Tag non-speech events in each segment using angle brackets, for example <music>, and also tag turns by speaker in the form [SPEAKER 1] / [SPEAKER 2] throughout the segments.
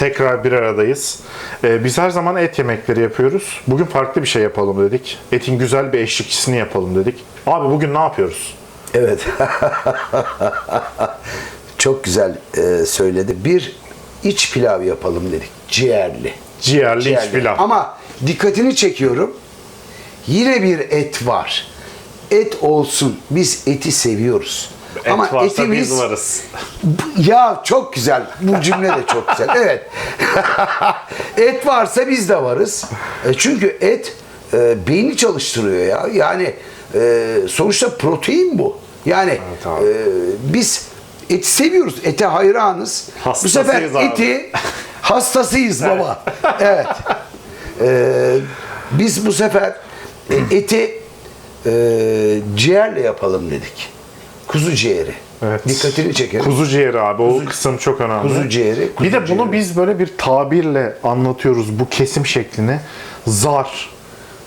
[SPEAKER 1] tekrar bir aradayız. Ee, biz her zaman et yemekleri yapıyoruz. Bugün farklı bir şey yapalım dedik. Etin güzel bir eşlikçisini yapalım dedik. Abi bugün ne yapıyoruz?
[SPEAKER 2] Evet. <laughs> Çok güzel e, söyledi. Bir iç pilav yapalım dedik. Ciğerli.
[SPEAKER 1] Ciğerli, iç
[SPEAKER 2] Ciğerli.
[SPEAKER 1] pilav.
[SPEAKER 2] Ama dikkatini çekiyorum. Yine bir et var. Et olsun. Biz eti seviyoruz.
[SPEAKER 1] Et
[SPEAKER 2] Ama
[SPEAKER 1] varsa
[SPEAKER 2] etimiz
[SPEAKER 1] biz varız.
[SPEAKER 2] ya çok güzel. Bu cümle de çok güzel. <laughs> Evet. <laughs> et varsa biz de varız. E, çünkü et e, beyni çalıştırıyor ya. Yani e, sonuçta protein bu. Yani
[SPEAKER 1] abi.
[SPEAKER 2] e, biz eti seviyoruz. Ete hayranız. Bu
[SPEAKER 1] Hastasıyız
[SPEAKER 2] sefer
[SPEAKER 1] abi.
[SPEAKER 2] eti <laughs> hastasıyız baba. evet. E, biz bu sefer e, eti e, ciğerle yapalım dedik. Kuzu ciğeri.
[SPEAKER 1] Evet.
[SPEAKER 2] Dikkatini çekerim.
[SPEAKER 1] Kuzu ciğeri abi.
[SPEAKER 2] Kuzu-
[SPEAKER 1] o kısım çok önemli.
[SPEAKER 2] kuzu ciğeri, kuzu
[SPEAKER 1] bir de bunu
[SPEAKER 2] ciğeri.
[SPEAKER 1] biz böyle bir tabirle anlatıyoruz bu kesim şeklini. Zar.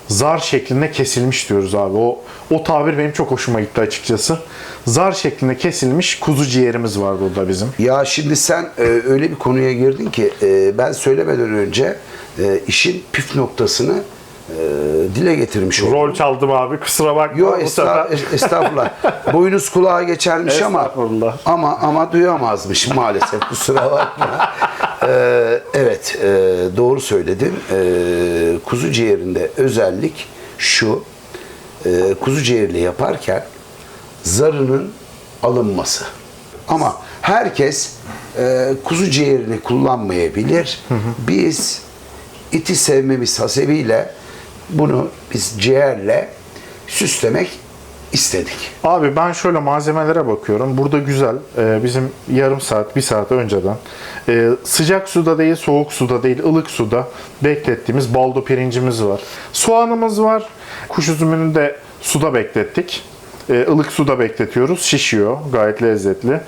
[SPEAKER 1] Zar şeklinde kesilmiş diyoruz abi. O o tabir benim çok hoşuma gitti açıkçası. Zar şeklinde kesilmiş kuzu ciğerimiz var burada bizim.
[SPEAKER 2] Ya şimdi sen e, öyle bir konuya girdin ki e, ben söylemeden önce e, işin püf noktasını e, dile getirmiş oldum.
[SPEAKER 1] Rol çaldım abi. Kusura bakma.
[SPEAKER 2] Yo
[SPEAKER 1] bu
[SPEAKER 2] esta, estağfurullah. Boynuz kulağa geçermiş ama ama ama duyamazmış maalesef. <laughs> Kusura bakma. Ee, evet, e, doğru söyledin. Ee, kuzu ciğerinde özellik şu. e, kuzu ciğerli yaparken zarının alınması. Ama herkes e, kuzu ciğerini kullanmayabilir. Biz iti sevmemiz hasebiyle bunu biz ciğerle süslemek istedik.
[SPEAKER 1] Abi ben şöyle malzemelere bakıyorum. Burada güzel. e, bizim yarım saat, bir saat önceden e, sıcak suda değil, soğuk suda değil, ılık suda beklettiğimiz baldo pirincimiz var. Soğanımız var. Kuş üzümünü de suda beklettik. E, ılık suda bekletiyoruz. Şişiyor. Gayet lezzetli.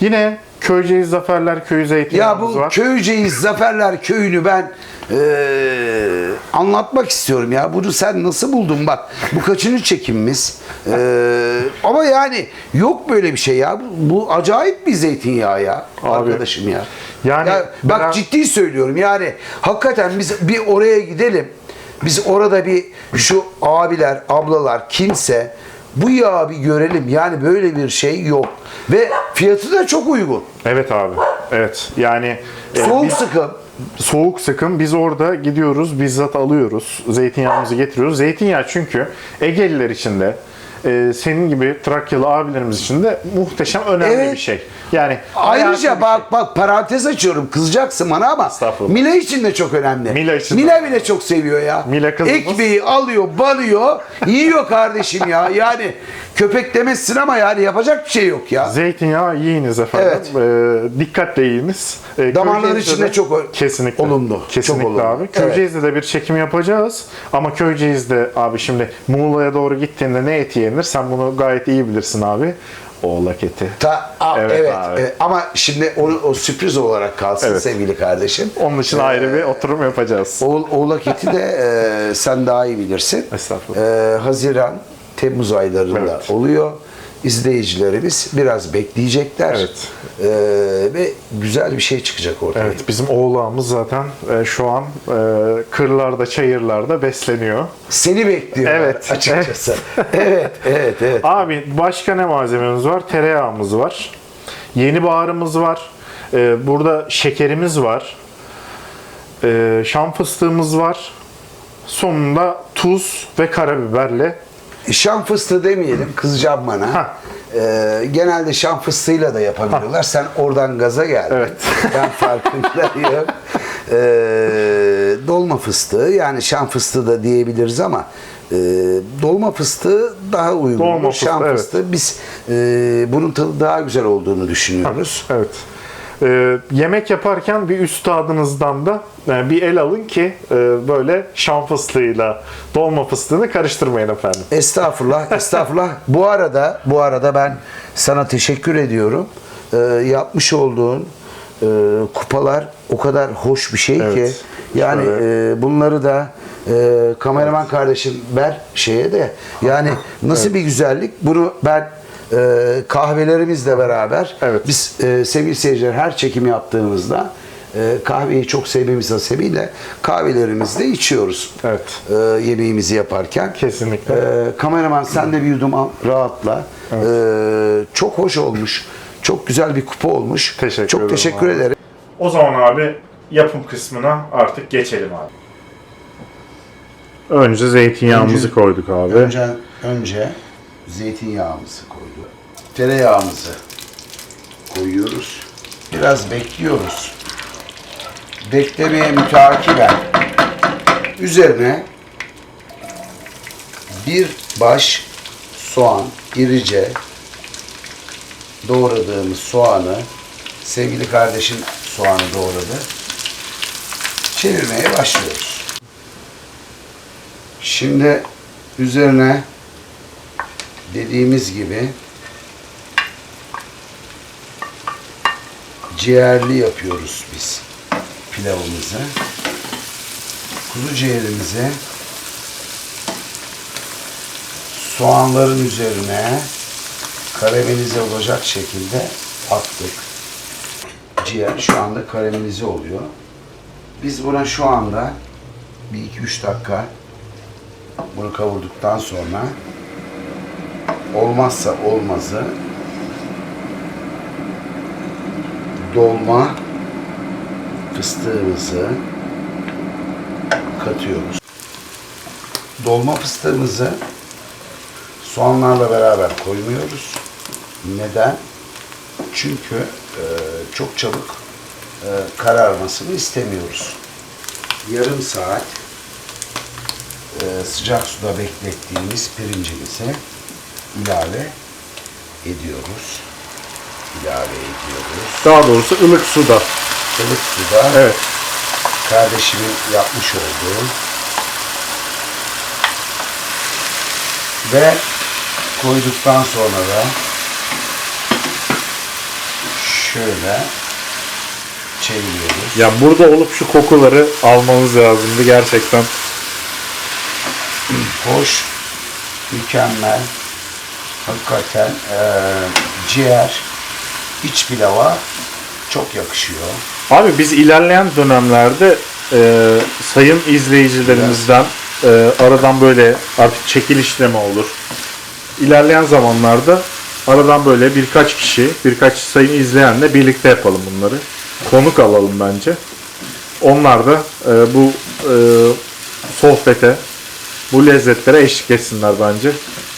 [SPEAKER 1] Yine Köyceğiz Zaferler Köyü
[SPEAKER 2] Ya
[SPEAKER 1] zeytinyağımız
[SPEAKER 2] bu
[SPEAKER 1] var.
[SPEAKER 2] Köyceğiz Zaferler Köyü'nü ben eee, anlatmak istiyorum ya. Bunu sen nasıl buldun bak. Bu kaçıncı çekimimiz? Eee, ama yani yok böyle bir şey ya. Bu, bu acayip bir zeytinyağı ya. Arkadaşım ya.
[SPEAKER 1] yani
[SPEAKER 2] Ya bak
[SPEAKER 1] ben-
[SPEAKER 2] ciddi söylüyorum yani. Hakikaten biz bir oraya gidelim. Biz orada bir şu abiler, ablalar kimse bu yağı bir görelim. Yani böyle bir şey yok. Ve fiyatı da çok uygun.
[SPEAKER 1] Evet abi. Evet. Yani e,
[SPEAKER 2] Soğuk
[SPEAKER 1] biz-
[SPEAKER 2] sıkım.
[SPEAKER 1] soğuk sıkım biz orada gidiyoruz bizzat alıyoruz zeytinyağımızı getiriyoruz zeytinyağı çünkü Egeliler için de e, senin gibi Trakyalı abilerimiz için de muhteşem önemli
[SPEAKER 2] Evet.
[SPEAKER 1] bir şey. Yani
[SPEAKER 2] Ayrıca
[SPEAKER 1] bir
[SPEAKER 2] bak bak parantez açıyorum kızacaksın bana ama
[SPEAKER 1] Estağfurullah.
[SPEAKER 2] Mila için de çok önemli.
[SPEAKER 1] Mila için de.
[SPEAKER 2] Mila bile çok seviyor ya.
[SPEAKER 1] Mila kızımız.
[SPEAKER 2] Ekmeği alıyor, banıyor, yiyor kardeşim ya. Yani köpek demezsin ama yani yapacak bir şey yok ya.
[SPEAKER 1] Zeytinyağı yiyiniz efendim. E, dikkatle yiyiniz. E,
[SPEAKER 2] Damarlar
[SPEAKER 1] Köyceğiz'de
[SPEAKER 2] için de çok o-
[SPEAKER 1] kesinlikle
[SPEAKER 2] olumlu, çok
[SPEAKER 1] Kesinlikle
[SPEAKER 2] olumlu.
[SPEAKER 1] abi.
[SPEAKER 2] Evet.
[SPEAKER 1] Köyceğiz'de de bir çekim yapacağız. Ama Köyceğiz'de abi şimdi Muğla'ya doğru gittiğinde ne eti yenir? Sen bunu gayet iyi bilirsin abi. Oğlak eti.
[SPEAKER 2] Ta, a- evet,
[SPEAKER 1] Evet abi.
[SPEAKER 2] e, ama şimdi onu o sürpriz olarak kalsın
[SPEAKER 1] Evet.
[SPEAKER 2] sevgili kardeşim.
[SPEAKER 1] Onun için ayrı bir oturum yapacağız.
[SPEAKER 2] Oğul, oğlak eti de e, sen daha iyi bilirsin.
[SPEAKER 1] Estağfurullah.
[SPEAKER 2] E, Haziran, Temmuz aylarında
[SPEAKER 1] Evet.
[SPEAKER 2] oluyor. İzleyicilerimiz biraz bekleyecekler.
[SPEAKER 1] Evet.
[SPEAKER 2] E, ve güzel bir şey çıkacak ortaya.
[SPEAKER 1] Evet bizim oğlağımız zaten e, şu an e, kırlarda, çayırlarda besleniyor.
[SPEAKER 2] Seni bekliyor
[SPEAKER 1] Evet. <laughs>
[SPEAKER 2] açıkçası. evet, evet, evet.
[SPEAKER 1] Abi başka ne malzememiz var? Tereyağımız var. Yeni baharımız var. E, burada şekerimiz var. E, şam fıstığımız var. Sonunda tuz ve karabiberle
[SPEAKER 2] Şam fıstığı demeyelim, kızacağım bana.
[SPEAKER 1] Ha.
[SPEAKER 2] Ee, genelde şam fıstığıyla da yapabiliyorlar. Sen oradan gaza geldin.
[SPEAKER 1] Evet. <laughs>
[SPEAKER 2] Ben farkındayım. Ee, dolma fıstığı, yani şam fıstığı da diyebiliriz ama e, dolma fıstığı daha uygun.
[SPEAKER 1] Dolma
[SPEAKER 2] şam
[SPEAKER 1] fıstığı, evet.
[SPEAKER 2] fıstığı biz e, bunun tadı daha güzel olduğunu düşünüyoruz.
[SPEAKER 1] Evet. Ee, yemek yaparken bir üstadınızdan da e, bir el alın ki e, böyle şam fıstığıyla dolma fıstığını karıştırmayın efendim.
[SPEAKER 2] Estağfurullah, <laughs> estağfurullah. Bu arada, bu arada ben sana teşekkür ediyorum. Ee, yapmış olduğun e, kupalar o kadar hoş bir şey
[SPEAKER 1] Evet.
[SPEAKER 2] ki. Yani
[SPEAKER 1] Şöyle.
[SPEAKER 2] e, bunları da e, kameraman kardeşim ver şeye de. Yani <laughs> nasıl bir güzellik. Bunu ben e, kahvelerimizle beraber
[SPEAKER 1] Evet.
[SPEAKER 2] biz e, sevgili seyirciler her çekim yaptığımızda e, kahveyi çok sevmemiz hasebiyle kahvelerimizi de içiyoruz.
[SPEAKER 1] Evet.
[SPEAKER 2] E, yemeğimizi yaparken.
[SPEAKER 1] Kesinlikle.
[SPEAKER 2] E, kameraman sen de bir yudum al, rahatla. E, çok hoş olmuş. Çok güzel bir kupa olmuş.
[SPEAKER 1] Teşekkür
[SPEAKER 2] çok teşekkür
[SPEAKER 1] abi.
[SPEAKER 2] ederim.
[SPEAKER 1] O zaman abi yapım kısmına artık geçelim abi. Önce zeytinyağımızı
[SPEAKER 2] Önce-
[SPEAKER 1] koyduk abi.
[SPEAKER 2] Önce, önce zeytinyağımızı koyduk. Tereyağımızı koyuyoruz. Biraz bekliyoruz. Beklemeye mütakiben üzerine bir baş soğan, irice doğradığımız soğanı sevgili kardeşim soğanı doğradı. Çevirmeye başlıyoruz. Şimdi üzerine dediğimiz gibi ciğerli yapıyoruz biz pilavımızı. Kuzu ciğerimizi soğanların üzerine karamelize olacak şekilde attık. Ciğer şu anda karamelize oluyor. Biz buna şu anda bir iki üç dakika bunu kavurduktan sonra olmazsa olmazı dolma fıstığımızı katıyoruz. Dolma fıstığımızı soğanlarla beraber koymuyoruz. Neden? Çünkü e, çok çabuk e, kararmasını istemiyoruz. Yarım saat e, sıcak suda beklettiğimiz pirincimizi ilave ediyoruz. İlave ediyoruz.
[SPEAKER 1] Daha doğrusu ılık suda.
[SPEAKER 2] Ilık suda
[SPEAKER 1] Evet.
[SPEAKER 2] kardeşimin yapmış olduğu ve koyduktan sonra da şöyle çeviriyoruz.
[SPEAKER 1] Ya burada olup şu kokuları almamız lazımdı gerçekten.
[SPEAKER 2] Hoş, mükemmel, hakikaten eee, ciğer, iç pilava çok yakışıyor.
[SPEAKER 1] Abi biz ilerleyen dönemlerde e, sayın izleyicilerimizden e, aradan böyle artık çekilişleme olur. İlerleyen zamanlarda aradan böyle birkaç kişi, birkaç sayın izleyenle birlikte yapalım bunları. Konuk alalım bence. Onlar da e, bu e, sohbete, bu lezzetlere eşlik etsinler bence.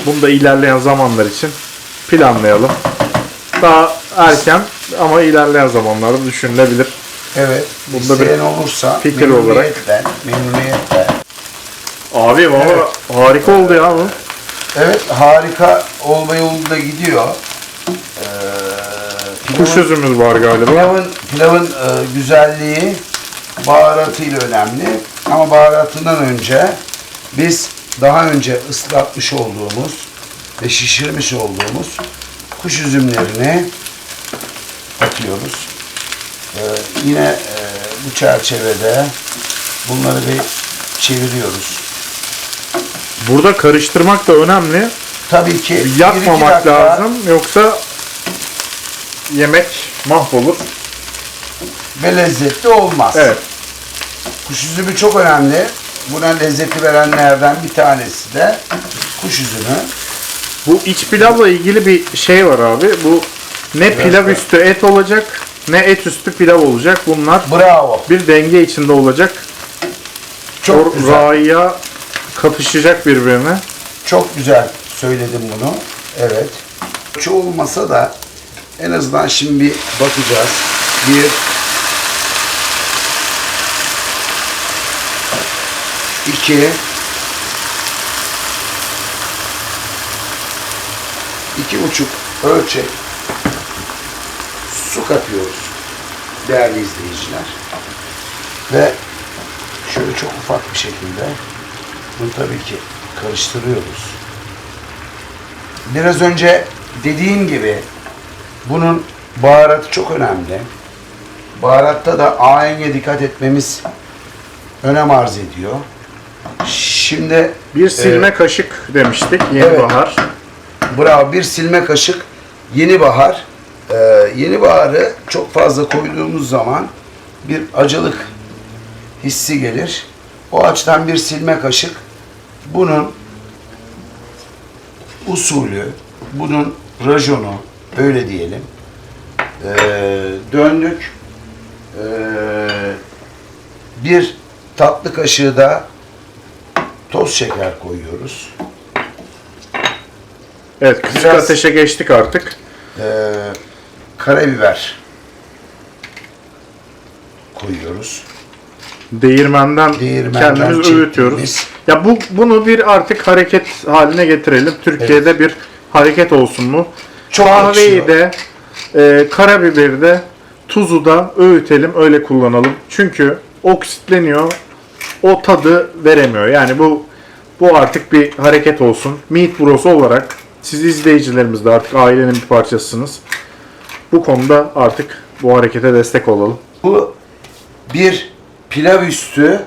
[SPEAKER 1] Bunu da ilerleyen zamanlar için planlayalım. Daha erken ama ilerleyen zamanlarda düşünülebilir.
[SPEAKER 2] Evet,
[SPEAKER 1] Bunda bir
[SPEAKER 2] olursa
[SPEAKER 1] fikir olarak.
[SPEAKER 2] memnuniyetle.
[SPEAKER 1] Abi valla
[SPEAKER 2] Evet.
[SPEAKER 1] harika oldu ya bu.
[SPEAKER 2] Evet, harika olma yolunda gidiyor. Ee,
[SPEAKER 1] Kuş
[SPEAKER 2] pilavın,
[SPEAKER 1] üzümümüz var galiba.
[SPEAKER 2] pilavın, pilavın e, güzelliği baharatıyla önemli. Ama baharatından önce biz daha önce ıslatmış olduğumuz ve şişirmiş olduğumuz kuş üzümlerini atıyoruz. Ee, yine e, bu çerçevede bunları bir çeviriyoruz.
[SPEAKER 1] Burada karıştırmak da önemli.
[SPEAKER 2] Tabii ki
[SPEAKER 1] Yakmamak
[SPEAKER 2] dakika
[SPEAKER 1] lazım yoksa yemek mahvolur.
[SPEAKER 2] ve lezzetli olmaz.
[SPEAKER 1] Evet.
[SPEAKER 2] Kuş üzümü çok önemli. Buna lezzeti verenlerden bir tanesi de kuş üzümü.
[SPEAKER 1] Bu iç pilavla ilgili bir şey var abi. Bu ne pilav
[SPEAKER 2] da-
[SPEAKER 1] üstü et olacak ne et üstü pilav olacak. Bunlar
[SPEAKER 2] Bravo.
[SPEAKER 1] bir denge içinde olacak.
[SPEAKER 2] Çok
[SPEAKER 1] o
[SPEAKER 2] güzel.
[SPEAKER 1] raya katışacak birbirine.
[SPEAKER 2] Çok güzel söyledim bunu. Evet. Çoğu olmasa da en azından şimdi bir bakacağız. Bir iki iki buçuk ölçek su katıyoruz değerli izleyiciler. Ve şöyle çok ufak bir şekilde bunu tabii ki karıştırıyoruz. Biraz önce dediğim gibi bunun baharatı çok önemli. Baharatta da ahenge dikkat etmemiz önem arz ediyor. Şimdi
[SPEAKER 1] Bir silme
[SPEAKER 2] e,
[SPEAKER 1] kaşık demiştik. Yeni
[SPEAKER 2] evet.
[SPEAKER 1] bahar.
[SPEAKER 2] bravo bir silme kaşık yeni bahar. Ee, yeni baharı çok fazla koyduğumuz zaman bir acılık hissi gelir. O açıdan bir silme kaşık bunun usulü, bunun rajonu öyle diyelim. Ee, döndük. Ee, bir tatlı kaşığı da toz şeker koyuyoruz.
[SPEAKER 1] Evet kısık
[SPEAKER 2] Biraz-
[SPEAKER 1] ateşe geçtik artık.
[SPEAKER 2] Ee, karabiber koyuyoruz.
[SPEAKER 1] Değirmenden,
[SPEAKER 2] Değirmenden
[SPEAKER 1] kendimiz öğütüyoruz. Ya bu bunu bir artık hareket haline getirelim. Türkiye'de bir hareket olsun bu.
[SPEAKER 2] Çok
[SPEAKER 1] Kahveyi
[SPEAKER 2] yakışıyor.
[SPEAKER 1] de, e, karabiberi de, tuzu da öğütelim, öyle kullanalım. Çünkü oksitleniyor, o tadı veremiyor. Yani bu bu artık bir hareket olsun. Meat Bros olarak siz izleyicilerimiz de artık ailenin bir parçasısınız. Bu konuda artık bu harekete destek olalım.
[SPEAKER 2] Bu bir pilav üstü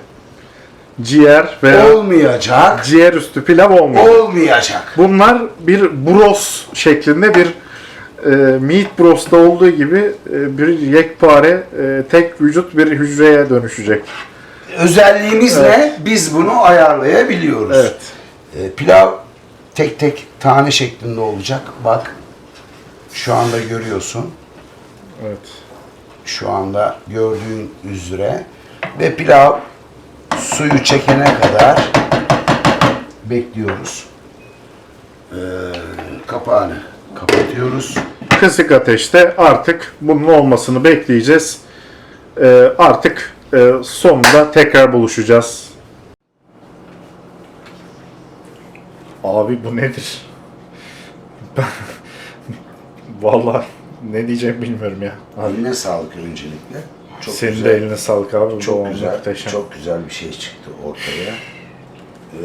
[SPEAKER 1] Ciğer veya
[SPEAKER 2] olmayacak.
[SPEAKER 1] ciğer üstü pilav olmuyor.
[SPEAKER 2] Olmayacak.
[SPEAKER 1] Bunlar bir bros şeklinde bir e, meat bros'ta olduğu gibi e, bir yekpare e, tek vücut bir hücreye dönüşecek.
[SPEAKER 2] Özelliğimiz ne? Biz bunu ayarlayabiliyoruz.
[SPEAKER 1] Evet.
[SPEAKER 2] Ee, pilav tek tek tane şeklinde olacak. Bak. Şu anda görüyorsun.
[SPEAKER 1] Evet.
[SPEAKER 2] Şu anda gördüğün üzere. Ve pilav suyu çekene kadar bekliyoruz. Ee, kapağını kapatıyoruz.
[SPEAKER 1] Kısık ateşte artık bunun olmasını bekleyeceğiz. E, artık e, sonunda tekrar buluşacağız. Abi bu nedir? Ben... Vallahi ne diyeceğimi bilmiyorum ya. Abi,
[SPEAKER 2] Eline sağlık öncelikle. Çok
[SPEAKER 1] senin
[SPEAKER 2] güzel.
[SPEAKER 1] de eline sağlık abi. Bu
[SPEAKER 2] Çok güzel,
[SPEAKER 1] muhteşem.
[SPEAKER 2] çok güzel bir şey çıktı ortaya. Ee,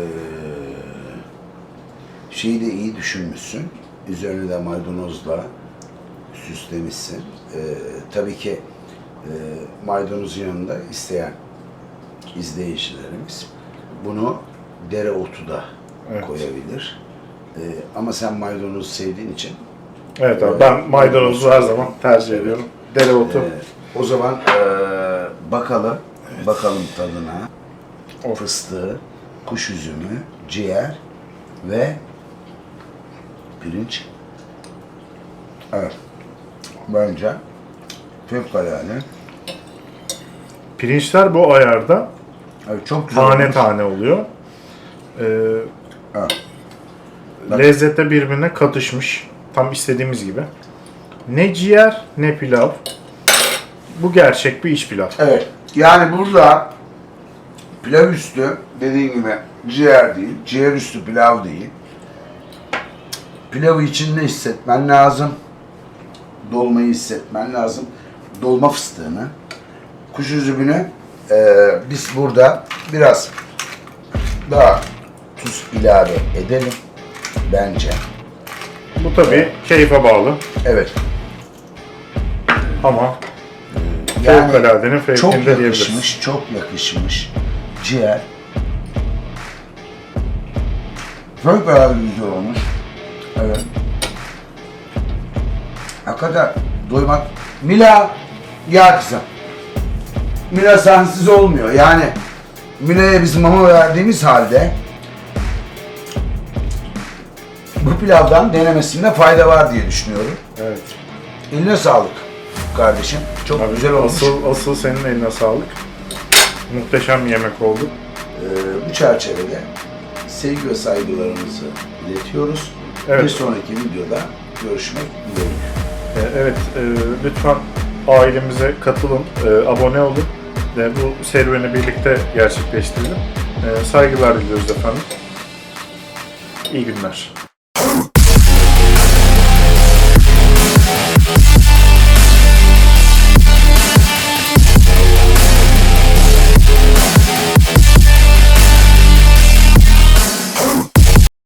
[SPEAKER 2] şeyi de iyi düşünmüşsün. Üzerine de maydanozla süslemişsin. Ee, tabii ki e, maydanozun yanında isteyen izleyicilerimiz bunu dereotu da
[SPEAKER 1] Evet.
[SPEAKER 2] koyabilir. Ee, ama sen maydanozu sevdiğin için
[SPEAKER 1] Evet abi ben maydanozu her zaman tercih ediyorum. Dereotu.
[SPEAKER 2] Ee, o zaman eee, bakalım, bakalım tadına.
[SPEAKER 1] Of.
[SPEAKER 2] Fıstığı, kuş üzümü, ciğer ve pirinç. Evet. Bence fevkalade.
[SPEAKER 1] Pirinçler bu ayarda
[SPEAKER 2] Evet, çok güzel
[SPEAKER 1] tane
[SPEAKER 2] olmuş.
[SPEAKER 1] tane oluyor. Ee.
[SPEAKER 2] Bak.
[SPEAKER 1] lezzete birbirine katışmış. Tam istediğimiz gibi. Ne ciğer ne pilav. Bu gerçek bir iç pilav.
[SPEAKER 2] Evet. Yani burada pilav üstü dediğin gibi ciğer değil, ciğer üstü pilav değil. Pilavı içinde hissetmen lazım. Dolmayı hissetmen lazım. Dolma fıstığını. Kuş üzümünü eee, biz burada biraz daha tuz ilave edelim. Bence.
[SPEAKER 1] Bu tabii keyfe bağlı
[SPEAKER 2] Evet.
[SPEAKER 1] ama
[SPEAKER 2] Yani
[SPEAKER 1] Fevkaladenin fevkinde
[SPEAKER 2] çok
[SPEAKER 1] diyebiliriz.
[SPEAKER 2] yakışmış, çok yakışmış ciğer. Fevkalade güzel olmuş. Evet. Hakikaten doymak... Mila, ya kızım. Mila sensiz olmuyor. Yani Mila'ya biz mama verdiğimiz halde bu pilavdan denemesinde fayda var diye düşünüyorum.
[SPEAKER 1] evet.
[SPEAKER 2] Eline sağlık kardeşim. Çok
[SPEAKER 1] Abi,
[SPEAKER 2] güzel olmuş.
[SPEAKER 1] Asıl, asıl senin eline sağlık. Muhteşem bir yemek oldu.
[SPEAKER 2] Ee, bu çerçevede sevgi ve saygılarımızı iletiyoruz.
[SPEAKER 1] Evet.
[SPEAKER 2] Bir sonraki videoda görüşmek dileğiyle.
[SPEAKER 1] Ee, Evet, e, lütfen ailemize katılın, e, abone olun ve bu serüveni birlikte gerçekleştirelim. E, Saygılar diliyoruz efendim. İyi günler.